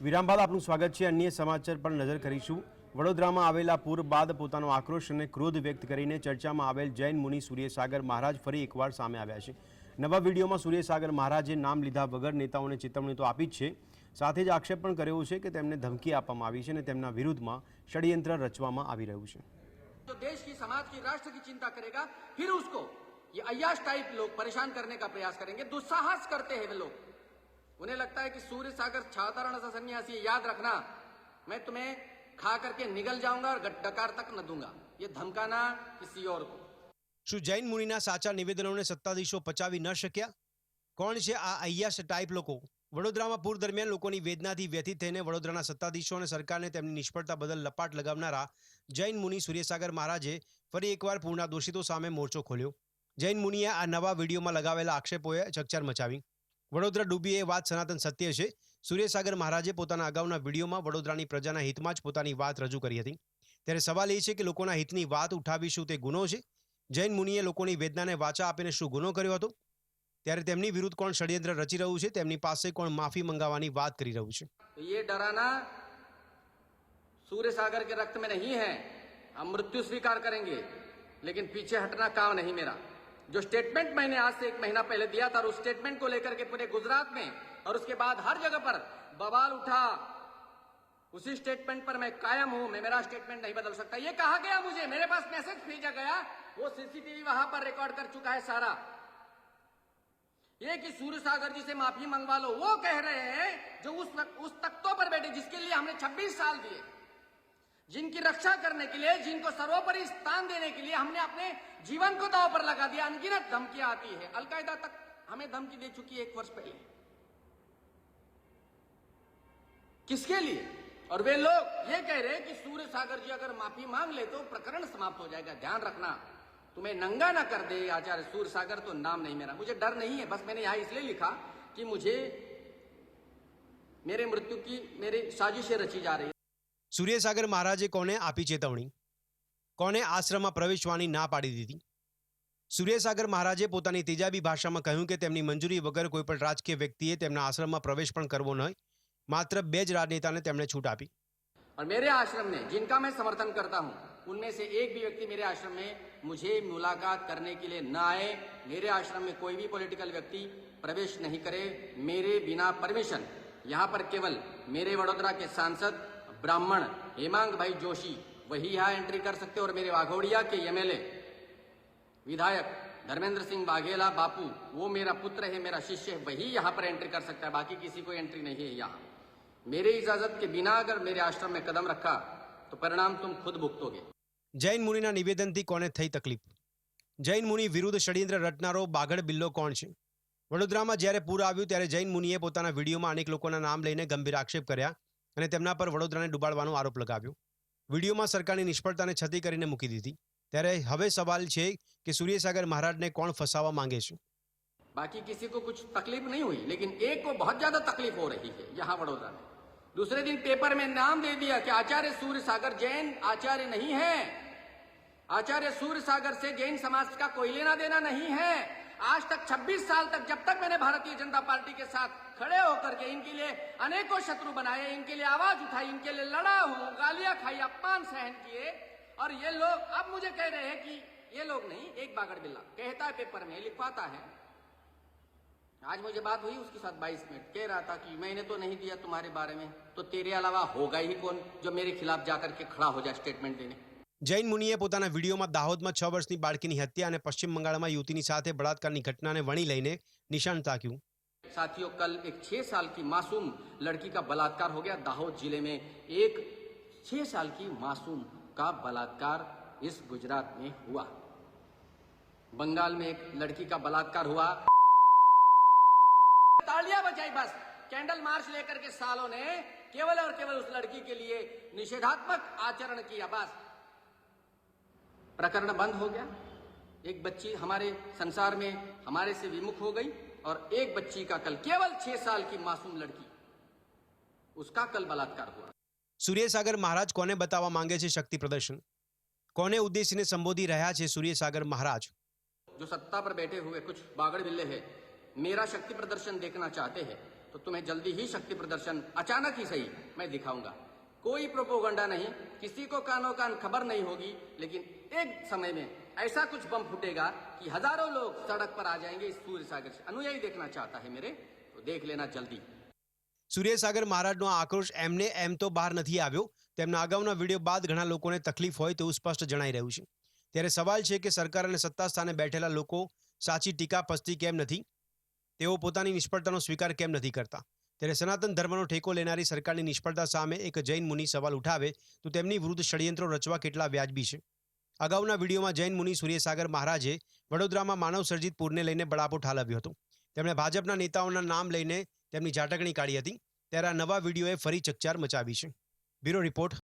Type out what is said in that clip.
વિરામ બાદ આપનું સ્વાગત છે અન્ય સમાચાર પર નજર કરીશું વડોદરામાં આવેલા પૂર બાદ પોતાનો આક્રોશ અને ક્રોધ વ્યક્ત કરીને ચર્ચામાં આવેલ જૈન મુનિ સૂર્યસાગર મહારાજ ફરી એકવાર સામે આવ્યા છે નવા વિડીયોમાં સૂર્યસાગર મહારાજે નામ લીધા વગર નેતાઓને ચેતવણી તો આપી જ છે સાથે જ આક્ષેપ પણ કર્યો છે કે તેમને ધમકી આપવામાં આવી છે અને તેમના વિરુદ્ધમાં ષડયંત્ર રચવામાં આવી રહ્યું છે जो देश की समाज की राष्ट्र की चिंता करेगा फिर उसको ये अयाश टाइप लोग परेशान करने का प्रयास करेंगे दुस्साहस करते हैं वे लोग उन्हें लगता है कि सूर्य सागर साधारण सा सन्यासी है, याद रखना मैं तुम्हें खा करके निगल जाऊंगा और गट- डकार तक न दूंगा ये धमकाना किसी और को શું જૈન મુનિના સાચા નિવેદનોને સત્તાધીશો પચાવી ન શક્યા કોણ છે આ અય્યાશ ટાઈપ લોકો વડોદરામાં પૂર દરમિયાન લોકોની વેદનાથી વ્યથિત થઈને વડોદરાના સત્તાધીશો અને સરકારને તેમની નિષ્ફળતા બદલ લપાટ લગાવનારા જૈન મુનિ સૂર્યસાગર મહારાજે ફરી એકવાર પૂરના દોષિતો સામે મોરચો ખોલ્યો જૈન મુનિએ આ નવા વિડીયોમાં લગાવેલા આક્ષેપોએ ચકચાર મચાવી વડોદરા ડૂબી એ વાત સનાતન સત્ય છે સૂર્યસાગર મહારાજે પોતાના અગાઉના વિડીયોમાં વડોદરાની પ્રજાના હિતમાં જ પોતાની વાત રજૂ કરી હતી ત્યારે સવાલ એ છે કે લોકોના હિતની વાત ઉઠાવી શું તે ગુનો છે જૈન મુનિએ લોકોની વેદનાને વાચા આપીને શું ગુનો કર્યો હતો ત્યારે તેમની વિરુદ્ધ કોણ ષડયંત્ર રચી રહ્યું છે તેમની પાસે કોણ માફી મંગાવવાની વાત કરી રહ્યું છે तो ये डराना सूर्य सागर के रक्त में नहीं है हम मृत्यु स्वीकार करेंगे लेकिन पीछे हटना काम नहीं मेरा जो स्टेटमेंट मैंने आज से एक महीना पहले दिया था और उस स्टेटमेंट को लेकर के पूरे गुजरात में और उसके बाद हर जगह पर बवाल उठा। उसी स्टेटमेंट पर मैं कायम हूँ, मैं मेरा स्टेटमेंट नहीं बदल सकता। ये कहा गया मुझे, मेरे पास मैसेज भेजा गया, वो सीसीटीवी वहाँ पर रिकॉर्ड कर चुका है सारा। ये कि सूर्य सागर जी से माफ़ी मंगवा लो, वो कह रहे हैं जो उस उस तख्तों पर बैठे, जिसके लिए हमने 26 साल दिए। जिनकी रक्षा करने के लिए, जिनको सर्वोपरि स्थान देने के लिए हमने अपने जीवन को दाव पर लगा दिया, अनगिनत धमकियाँ आती है। अलकायदा तक हमें धमकी दे चुकी है एक वर्ष पहले। किसके लिए? और वे लोग ये कह रहे हैं कि सूर्य सागर जी अगर माफ़ी मांग ले तो प्रकरण समाप्त हो जाएगा। ध्यान रखना, तुम्हें नंगा ना कर दे आचार्य सूर्य सागर तो नाम नहीं मेरा। मुझे डर नहीं है, बस मैंने यहाँ इसलिए लिखा कि मुझे मेरे मृत्यु की मेरी साजिशें रची जा रही સૂર્યસાગર મહારાજે કોને આપી ચેતવણી કોને આશ્રમમાં પ્રવેશવાની ના પાડી દીધી સૂર્યસાગર મહારાજે પોતાની તેજાબી ભાષામાં કહ્યું કે તેમની મંજૂરી વગર કોઈ પણ રાજકીય વ્યક્તિએ તેમના આશ્રમમાં પ્રવેશ પણ કરવો નહીં માત્ર બે જ રાજનેતાને તેમણે છૂટ આપી और मेरे आश्रम में जिनका मैं समर्थन करता हूं उनमें से एक भी व्यक्ति मेरे आश्रम में मुझे मुलाकात करने के लिए न आए मेरे आश्रम में कोई भी पॉलिटिकल व्यक्ति प्रवेश नहीं करे मेरे बिना परमिशन यहाँ पर केवल मेरे वडोदरा के सांसद ब्राह्मण हेमांग भाई जोशी वही यहाँ एंट्री कर सकते हैं और मेरे वाघोड़िया के एमएलए विधायक धर्मेंद्र सिंह बाघेला बापू वो मेरा पुत्र है मेरा शिष्य है वही यहाँ पर एंट्री कर सकता है बाकी किसी को एंट्री नहीं है यहाँ मेरे इजाजत के बिना अगर मेरे आश्रम में कदम रखा तो परिणाम तुम खुद भुगतोगे જૈન મુનિના નિવેદનથી કોને થઈ તકલીફ જૈન મુનિ વિરુદ્ધ ષડયંત્ર રચનારો બાગડ બિલ્લો કોણ છે વડોદરામાં જ્યારે પૂર આવ્યું ત્યારે જૈન મુનિએ પોતાના વિડીયોમાં અનેક લોકોના નામ લઈને ગંભીર આક્ષેપ કર્યા અને તેમના પર વડોદરાને ડૂબાડવાનો આરોપ લગાવ્યો વિડીયોમાં સરકારની નિષ્ફળતાને છતી કરીને મૂકી દીધી ત્યારે હવે સવાલ છે કે સૂર્યસાગર મહારાજને કોણ ફસાવવા માંગે છે बाकी किसी को कुछ तकलीफ नहीं हुई लेकिन एक को बहुत ज्यादा तकलीफ हो रही है यहाँ वडोदरा में दूसरे दिन पेपर में नाम दे दिया कि आचार्य सूर्य सागर जैन आचार्य नहीं है आचार्य सूर्य सागर से जैन समाज का कोई लेना देना नहीं है आज तक 26 साल तक जब तक मैंने भारतीय जनता पार्टी के साथ खड़े होकर के इनके लिए अनेकों शत्रु बनाए, इनके लिए आवाज़ उठाई, इनके लिए लड़ा हूँ, गालियाँ खाई, अपमान सहन किए, और ये लोग अब मुझे कह रहे हैं कि ये लोग नहीं, एक बागड़ बिल्ला। कहता है पेपर में, लिखवाता है। आज मुझे बात हुई उसके साथ 22 मिनट। कह रहा था कि मैंने तो नहीं दिया तुम्हारे बारे में तो तेरे अलावा होगा ही कौन जो मेरे खिलाफ जाकर के खड़ा हो जाए स्टेटमेंट देने? જૈન મુનિએ પોતાના વિડીયોમાં દાહોદમાં છ વર્ષની બાળકીની હત્યા અને પશ્ચિમ બંગાળમાં યુવતીની સાથે બળાત્કારની ઘટનાને વણી લઈને નિશાન તાક્યું साथियों कल एक छह साल की मासूम लड़की का बलात्कार हो गया दाहोद जिले में एक छह साल की मासूम का बलात्कार इस गुजरात में हुआ बंगाल में एक लड़की का बलात्कार हुआ तालियां बजाई बस कैंडल मार्च लेकर के सालों ने केवल और केवल उस लड़की के लिए निषेधात्मक आचरण किया बस प्रकरण बंद हो गया एक बच्ची हमारे संसार में हमारे से विमुख हो गई और एक बच्ची का कल केवल छह साल की मासूम लड़की उसका कल बलात्कार हुआ સૂર્યસાગર મહારાજ કોને બતાવવા માંગે છે શક્તિ પ્રદર્શન કોને ઉદ્દેશીને સંબોધી રહ્યા છે સૂર્યસાગર મહારાજ जो सत्ता पर बैठे हुए कुछ बागड़ बिल्ले हैं मेरा शक्ति प्रदर्शन देखना चाहते हैं तो तुम्हें जल्दी ही शक्ति प्रदर्शन अचानक ही सही मैं दिखाऊंगा कोई प्रोपोगंडा नहीं किसी को कानो कान खबर नहीं होगी लेकिन एक समय में ऐसा कुछ बम फूटेगा कि हजारों लोग सड़क पर आ जाएंगे इस सूर्य सागर से अनुयायी देखना चाहता है मेरे तो देख लेना जल्दी સૂર્યસાગર મહારાજનો આ આક્રોશ એમને એમ તો બહાર નથી આવ્યો તેમના અગાઉના વિડીયો બાદ ઘણા લોકોને તકલીફ હોય તેવું સ્પષ્ટ જણાઈ રહ્યું છે ત્યારે સવાલ છે કે સરકાર અને સત્તા સ્થાને બેઠેલા લોકો સાચી ટીકા પસ્તી કેમ નથી તેઓ પોતાની નિષ્ફળતાનો સ્વીકાર કેમ નથી કરતા ત્યારે સનાતન ધર્મનો ઠેકો લેનારી સરકારની નિષ્ફળતા સામે એક જૈન મુનિ સવાલ ઉઠાવે, તો તેમની વિરુદ્ધ ષડયંત્રો રચવા કેટલા વ્યાજબી છે? અગાઉના વિડીયોમાં જૈન મુનિ સૂર્યસાગર મહારાજે વડોદરામાં માનવ સર્જિત પૂરને લઈને બળાપો ઠાલવ્યો હતો. તેમણે ભાજપના નેતાઓના નામ લઈને તેમની ઝાટકણી કાઢી હતી, ત્યારે આ નવા વિડીયોએ ફરી ચકચાર મચાવી છે. Bureau report